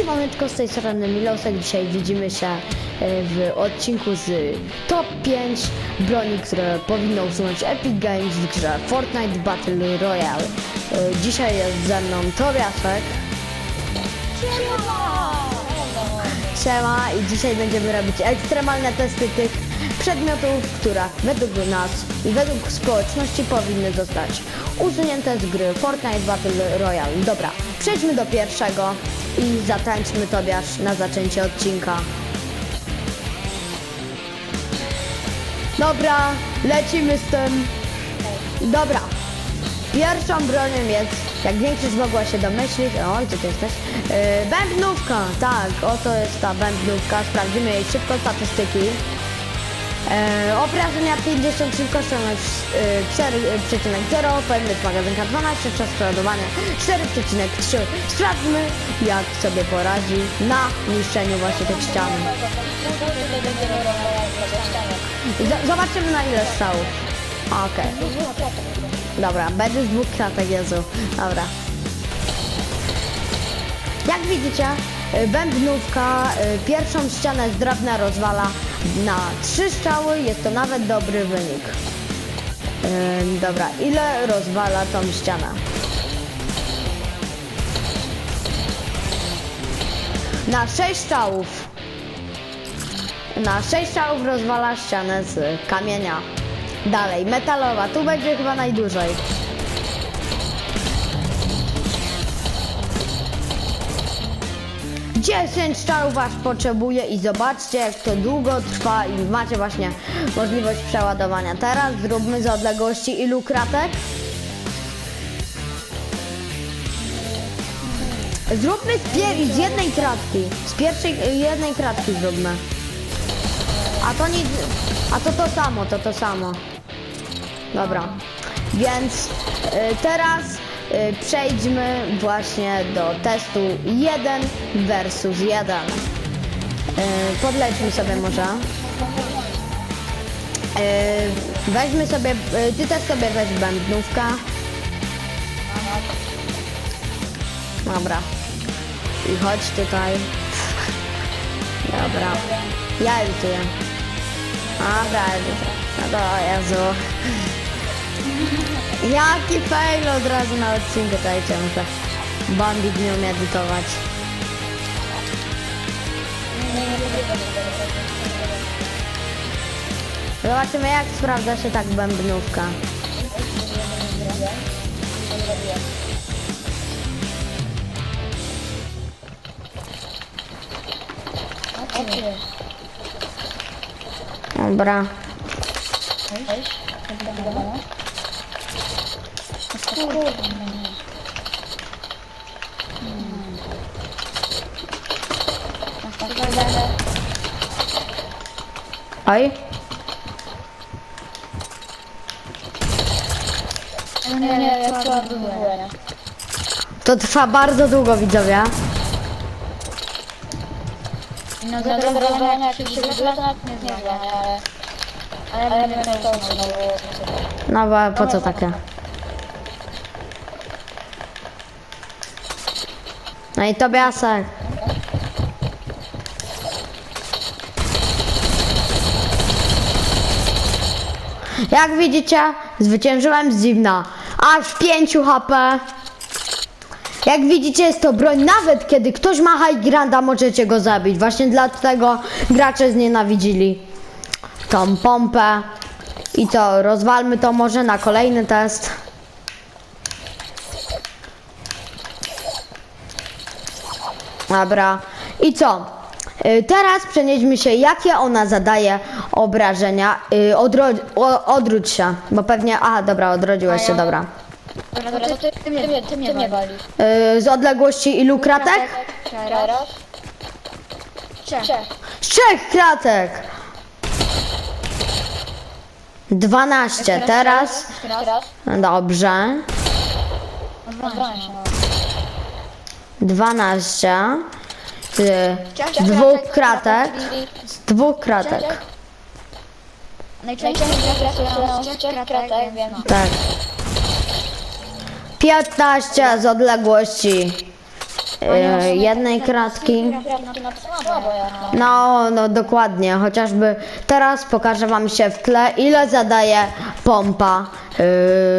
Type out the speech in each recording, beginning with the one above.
Siemaneczko, z tej strony Milosek. Dzisiaj widzimy się e, w odcinku z Top 5 broni, które powinno usunąć Epic Games w grze Fortnite Battle Royale. E, Dzisiaj jest ze mną Tobiaszek. Siema i dzisiaj będziemy robić ekstremalne testy tych przedmiotów, które według nas i według społeczności powinny zostać usunięte z gry Fortnite Battle Royale. Dobra, przejdźmy do pierwszego i zatańczmy Tobiasz na zaczęcie odcinka. Dobra, lecimy z tym. Dobra, Pierwszą bronią jest, jak większość mogła się domyślić, oj, co ty jesteś? Yy, bębnówka, tak, oto jest ta bębnówka, sprawdzimy jej szybko statystyki. Yy, obrażenia 50, szybkość yy, 4,0, pojemność magazynka 12, czas przeładowania 4,3. Sprawdźmy, jak sobie poradzi na niszczeniu właśnie tych ścian. Z- zobaczymy na ile strzałów. Okej. Dobra, będzie z dwóch kratek, Jezu. Dobra. Jak widzicie, y, bębnówka y, pierwszą ścianę z drewna rozwala na trzy strzały. Jest to nawet dobry wynik. Dobra, ile rozwala tą ścianę? Na sześć strzałów. Na sześć strzałów rozwala ścianę z kamienia. Dalej, metalowa, tu będzie chyba najdłużej. Dziesięć strzałów aż potrzebuje i zobaczcie jak to długo trwa i macie właśnie możliwość przeładowania. Teraz zróbmy z odległości ilu kratek? Zróbmy z, pier- z jednej kratki. Z pierwszej jednej kratki zróbmy. A to nic. A to to samo, to to samo. Dobra. Więc y, teraz przejdźmy właśnie do testu 1 versus 1. Y, podlećmy sobie może. Y, weźmy sobie, y, ty też sobie weź bębnówka. Dobra. I chodź tutaj. Dobra. Ja edytuję. Dobra, edytuję. No to Jezu. Jaki fail od razu na odcinku, dajcie muszę. Bandit nie umie edytować. Zobaczymy jak sprawdza się tak bębnówka. Dobra. Oj. Nie, nie, ja to odbyłem. To trwa bardzo długo widzowie. No to do wybrania jak się wygląda, to nie zmienia, ale... Ale ja będę miał to znowu. No bo po co takie? No i Tobiasek. Jak widzicie, zwyciężyłem z zimna. Aż w 5 HP. Jak widzicie, jest to broń, nawet kiedy ktoś ma high granda, możecie go zabić. Właśnie dlatego gracze znienawidzili tą pompę. I co, rozwalmy to może na kolejny test. Dobra. I co? Y, Teraz przenieśmy się, jakie ona zadaje obrażenia. Y, Odro- o, odwróć się, bo pewnie... Aha, dobra, odrodziłeś się, dobra. Dobra, to ty, ty, mnie, ty mnie walisz. Y, Z odległości ilu kratek? Teraz? Trzech. Z trzech kratek! 12, teraz... Teraz? Dobrze. Się. 12. y, Z dwóch kratek. Z dwóch kratek. Najczęściej z trzech kratek, więc... Tak. 15 z odległości e, jednej kratki. No, no dokładnie, chociażby teraz pokażę wam się w tle ile zadaje pompa yy,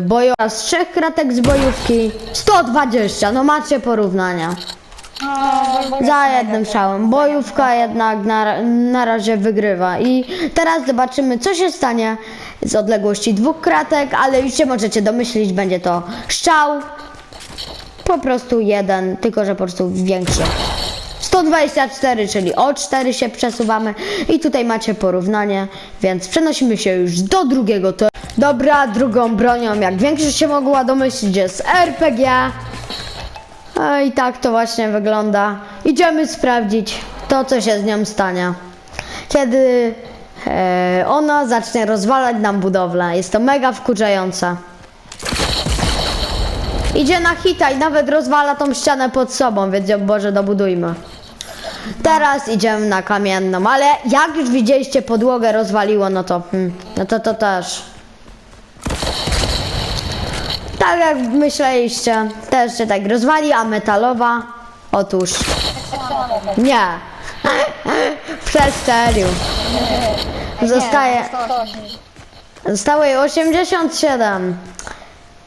bojowa z trzech kratek z bojówki 120, no macie porównania. No, Za jednym strzałem. Bojówka jednak na, na razie wygrywa. I teraz zobaczymy, co się stanie z odległości dwóch kratek, ale już się możecie domyślić, będzie to strzał. Po prostu jeden, tylko że po prostu większy. 124, czyli o 4 się przesuwamy i tutaj macie porównanie, więc przenosimy się już do drugiego to. Dobra, drugą bronią, jak większość się mogła domyślić, jest RPG. I tak to właśnie wygląda. Idziemy sprawdzić to, co się z nią stanie. Kiedy e, ona zacznie rozwalać nam budowlę. Jest to mega wkurzające. Idzie na hita i nawet rozwala tą ścianę pod sobą, więc ją Boże dobudujmy. Teraz idziemy na kamienną, ale jak już widzieliście podłogę rozwaliło, no to, hmm, no to to też. Tak jak myśleliście, też się tak rozwali, a metalowa? Otóż nie. Przesterił. Zostaje, zostało jej 87.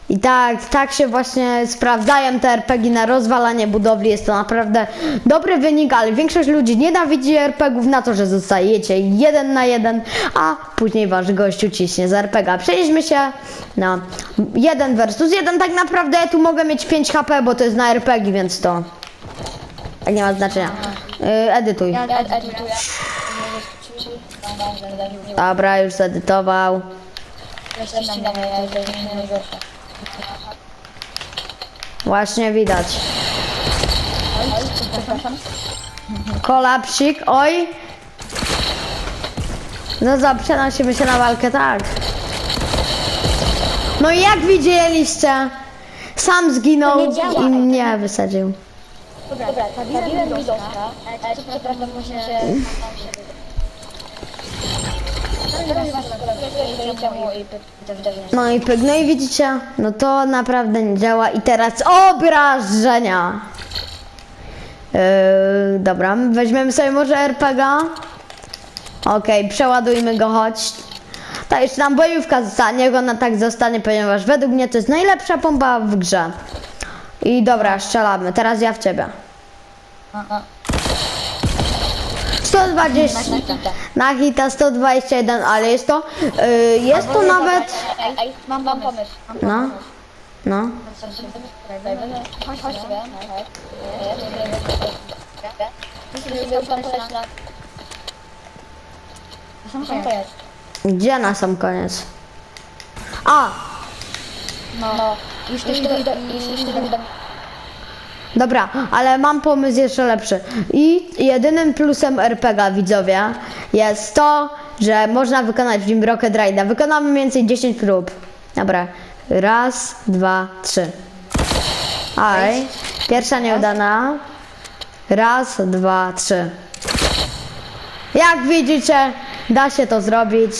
I tak, tak się właśnie sprawdzają te RPG na rozwalanie budowli. Jest to naprawdę dobry wynik, ale większość ludzi nienawidzi RPGów na to, że zostajecie jeden na jeden, a później wasz gościu ciśnie z RPG. Przejdźmy się na jeden versus jeden. Tak naprawdę ja tu mogę mieć 5 HP, bo to jest na RPG, więc to tak nie ma znaczenia. Yy, edytuj. Ja edytuję. Dobra, już zedytował. Lecimy na mnie, to jest najgorsze. Właśnie widać. Oj, przepraszam. Kolapsik, oj. No za, przenosimy się na walkę, tak. No i jak widzieliście, sam zginął To nie działa. i mnie wysadził. Dobra, ale przepraszam, muszę się... No i pyk, no i widzicie, no to naprawdę nie działa i teraz obrażenia. Yy, dobra, weźmiemy sobie może RPG. Okej, przeładujmy go, chodź. Ta jeszcze nam bojówka zostanie, niech ona tak zostanie, ponieważ według mnie to jest najlepsza pompa w grze. I dobra, strzelamy, teraz ja w ciebie. 120 na hita 121, ale jest to, yy, jest to nawet, Ej, ej, mam, mam pomysł. Mam no, pomysł. no. Chodź, chodź sobie. Musimy tam poleć na... Sam to jest. Gdzie na sam koniec? A, No, no. Idę, już to idę. Dobra, ale mam pomysł jeszcze lepszy. I jedynym plusem RPG, widzowie, jest to, że można wykonać w nim Rocket Ride'a. Wykonamy mniej więcej 10 prób. Dobra, raz, dwa, trzy. Aj, pierwsza nieudana. Raz, dwa, trzy. Jak widzicie, da się to zrobić.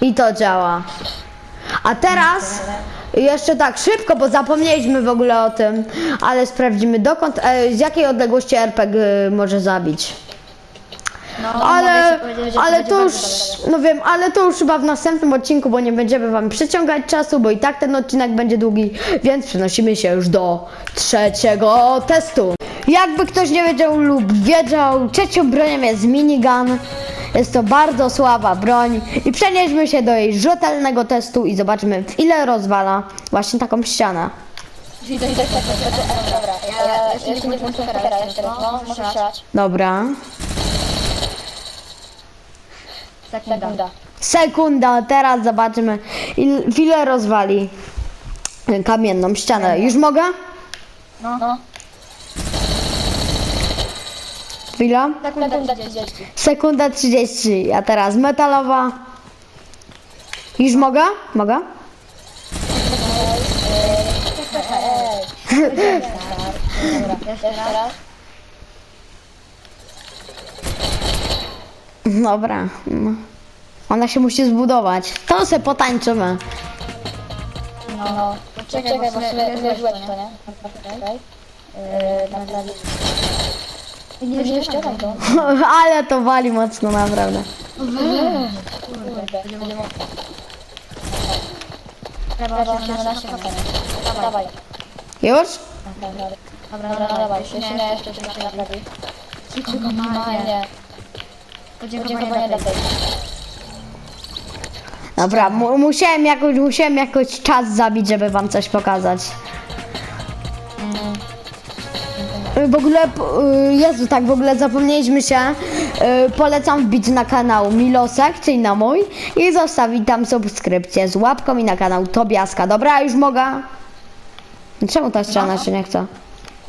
I to działa. A teraz jeszcze tak szybko, bo zapomnieliśmy w ogóle o tym, ale sprawdzimy dokąd, e, z jakiej odległości RPG może zabić. No, Ale, mogę ci powiedzieć, że ale będzie to już, bardzo no wiem, ale to już chyba w następnym odcinku, bo nie będziemy wam przyciągać czasu, bo i tak ten odcinek będzie długi, więc przenosimy się już do trzeciego testu. Jakby ktoś nie wiedział lub wiedział, trzecią bronią jest minigun. Jest to bardzo słaba broń i przenieśmy się do jej rzetelnego testu i zobaczymy w ile rozwala właśnie taką ścianę. Dobra, ja jeszcze nie włączyłem teraz jeszcze raz, no, muszę strzelać. Dobra. Sekunda. Sekunda, teraz zobaczymy il, w ile rozwali kamienną ścianę. Już mogę? No. No. Chwila. Sekunda 30. Sekunda 30, a teraz metalowa. Już mogę? Mogę? Dobra, jeszcze raz. Dobra. no. Ona się musi zbudować. To se potańczymy. No, no. Czekaj, czekaj, bo wziąłeś to, nie? Czekaj. Yy, na prawie. Nie tam to? Ale to wali mocno, naprawdę. Kurde, będziemy... Trzeba 17 HP. Dawaj. Już? Dobra, dobra, dobra, dawaj. Jeszcze nie, jeszcze się na prawie. Nie. Podziękowanie dla tej. Dobra, mu musiałem, jakoś, musiałem jakoś czas zabić, żeby wam coś pokazać. W ogóle, y, Jezu, tak w ogóle zapomnieliśmy się. y, Polecam wbić na kanał Milosek, czyli na mój i zostawić tam subskrypcję z łapką i na kanał Tobiaska. Dobra, już mogę? Czemu ta ściana się nie chce?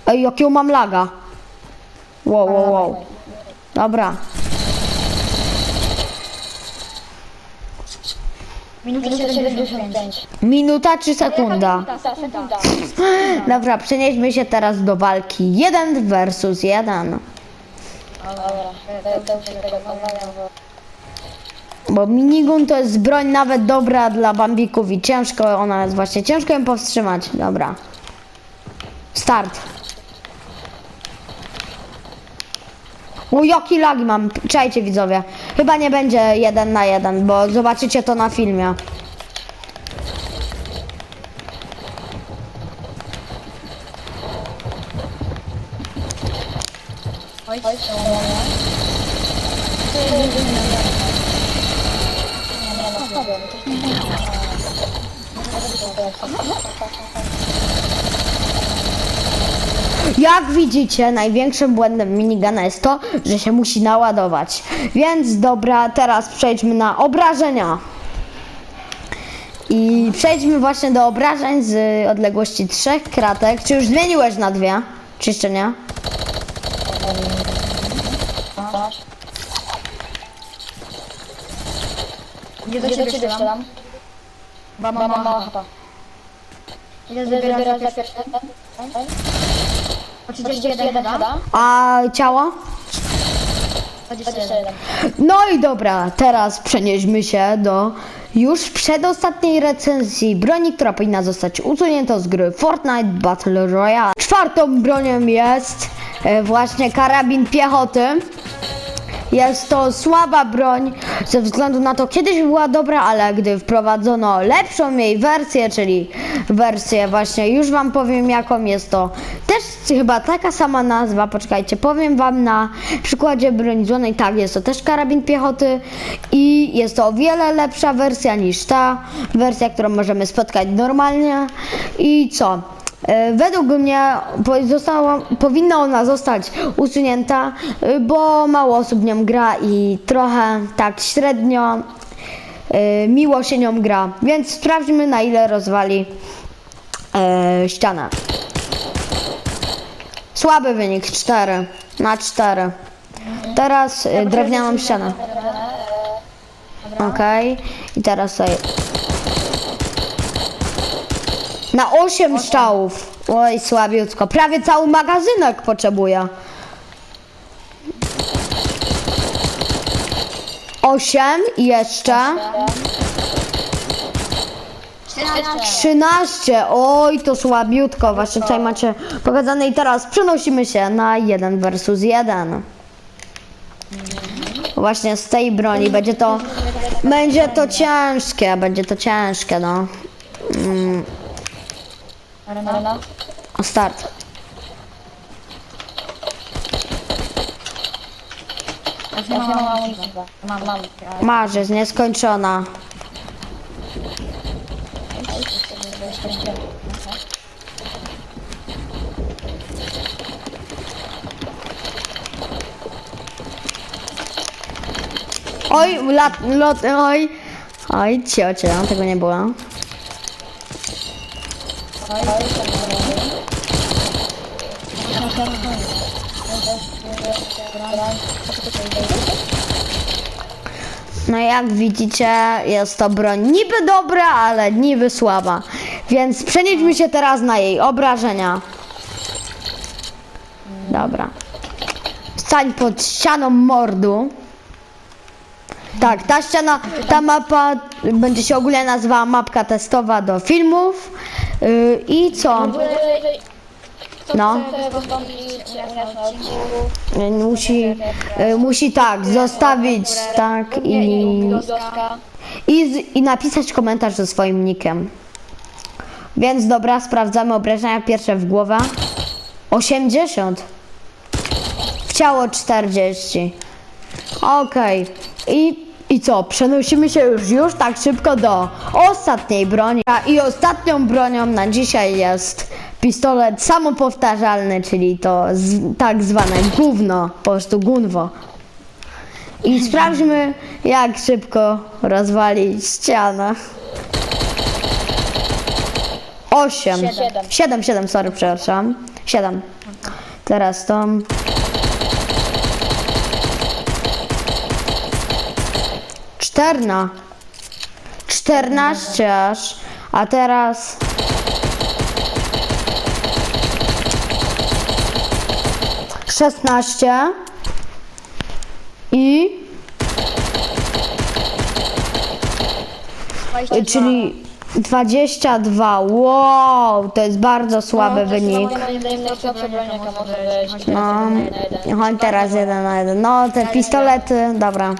Ej, jakiego mam laga? Wow, wow, wow. Dobra. Minuta 75. Minuta czy sekunda? Sekunda. Dobra, przenieśmy się teraz do walki 1 versus 1. Dobra, to już się tego pozwalają, bo... Bo minigun to jest broń nawet dobra dla bambików i ciężko ona jest właśnie, ciężko ją powstrzymać. Dobra. Start. O, jaki lagi mam, czajcie widzowie. Chyba nie będzie jeden na jeden, bo zobaczycie to na filmie. Oj, oj, Jak widzicie, największym błędem minigana jest to, że się musi naładować. Więc dobra, teraz przejdźmy na obrażenia. I przejdźmy właśnie do obrażeń z odległości trzech kratek. Czy już zmieniłeś na dwie? Czy jeszcze nie? Gdzie do ciebie strzelam? Mama, mama, chyba. Ile zabierasz za pierwsze? Po 31 chyba? A ciało? 21. No i dobra, teraz przenieśmy się do już przedostatniej recenzji broni, która powinna zostać usunięta z gry Fortnite Battle Royale. Czwartą bronią jest e, właśnie karabin piechoty. Jest to słaba broń ze względu na to, kiedyś była dobra, ale gdy wprowadzono lepszą jej wersję, czyli wersję właśnie, już wam powiem jaką jest to. Też chyba taka sama nazwa, poczekajcie, powiem wam na przykładzie broni złonej, tak, jest to też karabin piechoty i jest to o wiele lepsza wersja niż ta wersja, którą możemy spotkać normalnie. I co? E, Według mnie została, powinna ona zostać usunięta, e, bo mało osób nią gra i trochę tak średnio e, miło się nią gra. Więc sprawdźmy na ile rozwali ścianę. Słaby wynik 4 na 4. Teraz drewnianą ścianę. Okej. I teraz sobie na 8 strzałów. Oj, słabiutko. Prawie cały magazynek potrzebuje. 8 i jeszcze 13. Oj, to słabiutko. Właśnie tutaj macie pokazane i teraz przenosimy się na 1 versus 1. Właśnie z tej broni będzie to będzie to ciężkie, będzie to ciężkie, no. Mm, Arena? start. Już nie mam amunicji. Mam, mam. Masz, jest nieskończona. Oj, lat, lot, oj. Oj, ciocie, tego nie było. No jak widzicie, jest to broń niby dobra, ale niby słaba. Więc przenieśmy się teraz na jej obrażenia. Dobra. Stań pod ścianą mordu. Tak, ta ściana, ta mapa będzie się ogólnie nazywała mapka testowa do filmów. Yy, I co? No. Yy, Musi, yy, musi tak, zostawić tak i, i, z, i napisać komentarz ze swoim nickiem. Więc dobra, sprawdzamy obrażenia pierwsze w głowę. 80. W ciało 40. Okej. I, I co? Przenosimy się już, już tak szybko do ostatniej broni. A I ostatnią bronią na dzisiaj jest pistolet samopowtarzalny, czyli to z, tak zwane gówno, po prostu gunwo. I sprawdźmy, jak szybko rozwalić ścianę. 8. Siedem. 7, 7, sorry, przepraszam. 7. Teraz to. Czterna. 14 aż. A teraz. Szesnaście. I. Czyli 22. Wow, to jest bardzo słaby wynik. Może być. No, chodź teraz jeden na jeden. No, te pistolety, dobra.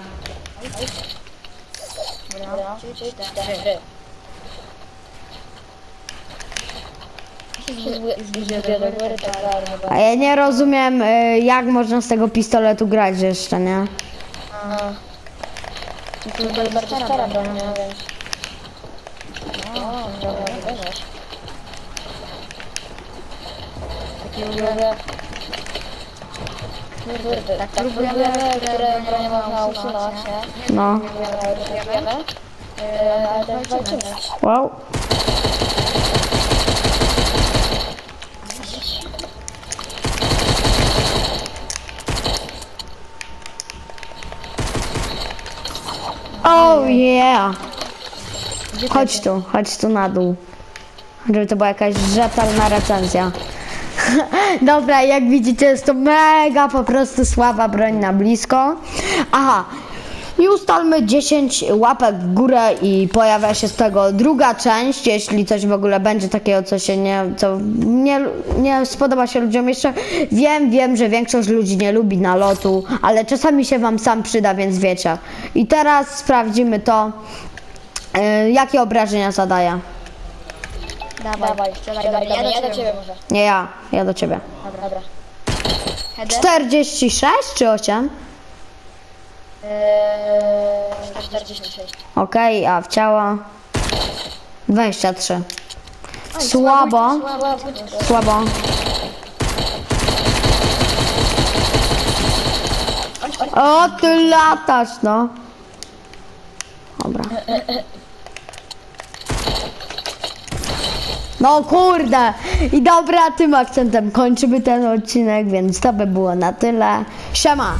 A ja nie rozumiem, y, jak można z tego pistoletu grać jeszcze, nie? To jest bardzo stara broń, nie? więc... O, dobra, tak próbujemy, które nie? No, Próbujemy, ale też wow. Oh yeah! Chodź tu, chodź tu na dół. Żeby to była jakaś rzetelna recenzja. Dobra, jak widzicie jest to mega po prostu słaba broń na blisko. Aha, i ustalmy 10 łapek w górę i pojawia się z tego druga część, jeśli coś w ogóle będzie takiego, co się nie, co nie, nie spodoba się ludziom jeszcze. Wiem, wiem, że większość ludzi nie lubi nalotu, ale czasami się wam sam przyda, więc wiecie. I teraz sprawdzimy to, yy, jakie obrażenia zadaje. Dawaj, dawaj, dawaj, ja do ciebie może. Nie ja, ja do ciebie. Dobra, dobra. 46 czy 8? Eee, 46. Okej, a w ciało 23. Słabo, słabo. O, ty latasz, no. Dobra. No kurde! I dobra, tym akcentem kończymy ten odcinek, więc to by było na tyle. Siema!